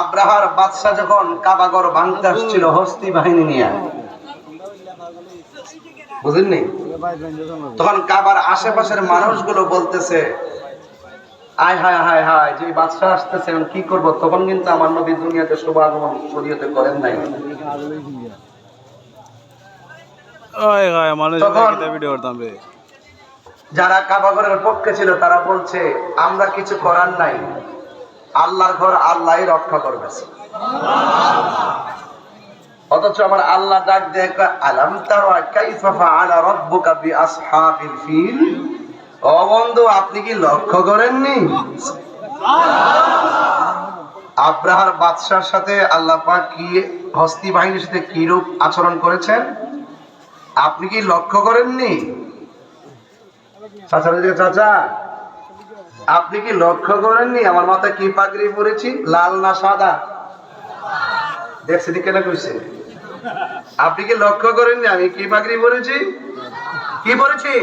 আব্রাহার বাদশাহ যখন কাবাগর ভাঙতে আসছিল হস্তি বাহিনী নিয়ে। বুঝলেননি তখন কাবার আশেপাশের মানুষগুলো বলতেছে আয় হায় হায় হায় যে বাদশাহ আসতেছে এখন কি করব? তখন কিন্তু আমার নবী দুনিয়াতে শুভ আগমন শরীয়তে করেন নাই। যারা কাবাগরের পক্ষে ছিল তারা বলছে আমরা কিছু করার নাই। আল্লাহর ঘর আল্লাহ রক্ষা করবে। অথচ আমার আল্লাহ ডাক কয়, আলাম আপনি কি লক্ষ্য করেননি? আব্রাহার বাদশার সাথে আল্লাহ কি হস্তি বাহিনীর সাথে কি রূপ আচরণ করেছেন? আপনি কি লক্ষ্য করেননি? চাচা চাচা আপনি কি লক্ষ্য করেননি আমার মাথা কি পাগড়ি পরেছি? লাল না সাদা? দেখছি কেন কইছে? আপনি কি লক্ষ্য করেননি আমি কি পাগড়ি পরেছি? কি পরেছি?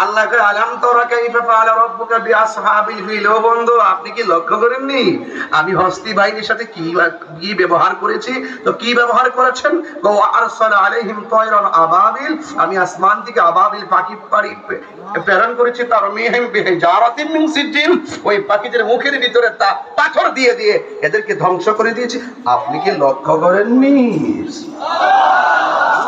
আল্লাহ কয়, আলাম তোরা কাইফা ফাআলা রাব্বুকা বিআসহাবিল ফিল? ও বন্ধু, আপনি কি লক্ষ্য করেননি? আমি হস্তি বাহিনীর সাথে কি কি ব্যবহার করেছি? তো কি ব্যবহার করেছেন? গো আরসালা আলাইহিম আবাবিল। আমি আসমান থেকে আবাবিল পাখি পাড়ি প্রেরণ করেছি তার মিহিম বিহিজারাতিন মিন সিজিল ওই পাখিদের মুখের ভিতরে তা পাথর দিয়ে দিয়ে এদেরকে ধ্বংস করে দিয়েছি। আপনি কি লক্ষ্য করেননি?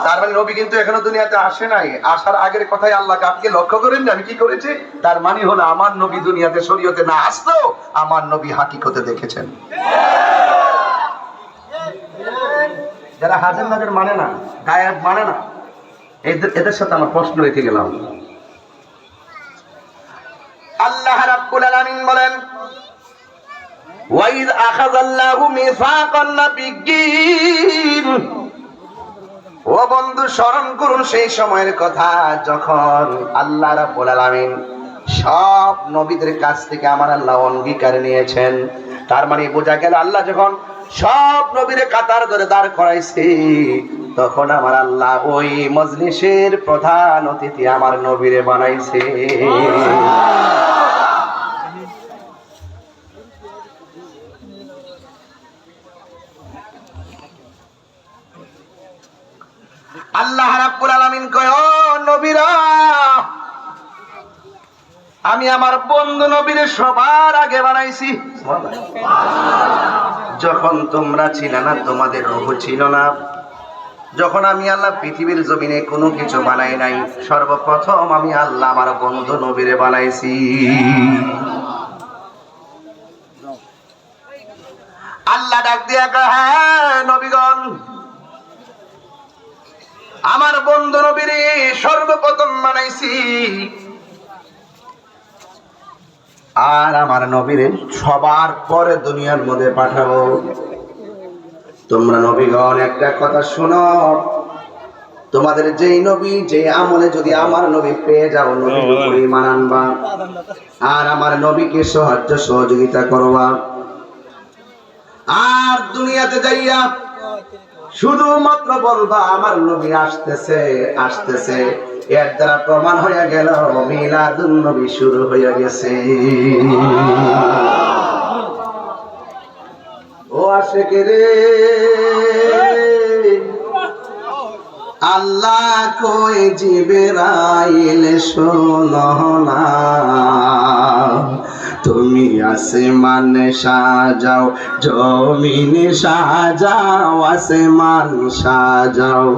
তার মানে নবী কিন্তু এখনও দুনিয়াতে আসে নাই। আসার আগের কথাই আল্লাহকে আপনি লক্ষ্য করেন আমি কি করেছি? তার মানে হলো আমার নবী দুনিয়াতে শরীয়তে না আসলো আমার নবী হাকিকতে দেখেছেন। যারা হাজার নাজের মানে না, গায়েব মানে না, এদের এদের সাথে আমার প্রশ্ন রেখে গেলাম। আল্লাহ রাব্বুল আলামিন বলেন, ওয়াইদ আখাযাল্লাহু মিসাকান নাবিয়্যিন। ও বন্ধু, স্মরণ করুন সেই সময়ের কথা, যখন আল্লাহ রাব্বুল আলামিন সব নবীদের কাছ থেকে আমার আল্লাহ অঙ্গীকার নিয়েছেন। তার মানে বোঝা গেল আল্লাহ যখন সব নবীরে কাতার ধরে দাঁড় করাইছে, তখন আমার আল্লাহ ওই মজলিসের প্রধান অতিথি আমার নবীরে বানাইছে। আল্লাহ রাব্বুল আলামিন কয়, ও নবীরা, আমি আমার বন্ধু নবীর সবার আগে বানাইছি। যখন তোমরা ছিল না, তোমাদের রূহ ছিল না। যখন আমি আল্লাহ পৃথিবীর জমিনে কোনো কিছু বানাই নাই, সর্বপ্রথম আমি আল্লাহ আমার বন্ধু নবীরে বানাইছি। আল্লাহ ডাক দিয়া হ্যাঁ নবীগণ আমার বন্ধু নবীরে সর্বপ্রথম বানাইছি। আর আমার নবীরে সবার পরে দুনিয়ার মধ্যে পাঠাবো। তোমরা নবীগণ একটা কথা শোনো। তোমাদের যেই নবী যে আমলে যদি আমার নবী পেয়ে যাও নবীর উপরে আনবা। আর আমার নবীকে সাহায্য সহযোগিতা করবা। আর দুনিয়াতে যাইয়া শুধুমাত্র বলবা, আমার নবী আসতেছে আসতেছে। এর দ্বারা প্রমাণ হয়ে গেল মিলাদুন নবী শুরু হয়ে গেছে। ও আশেকে রে, আল্লাহ কই জিবেরাইল শোনো না? তুমি আসমান সাজাও জমিনে সাজাও আসমান সাজাও।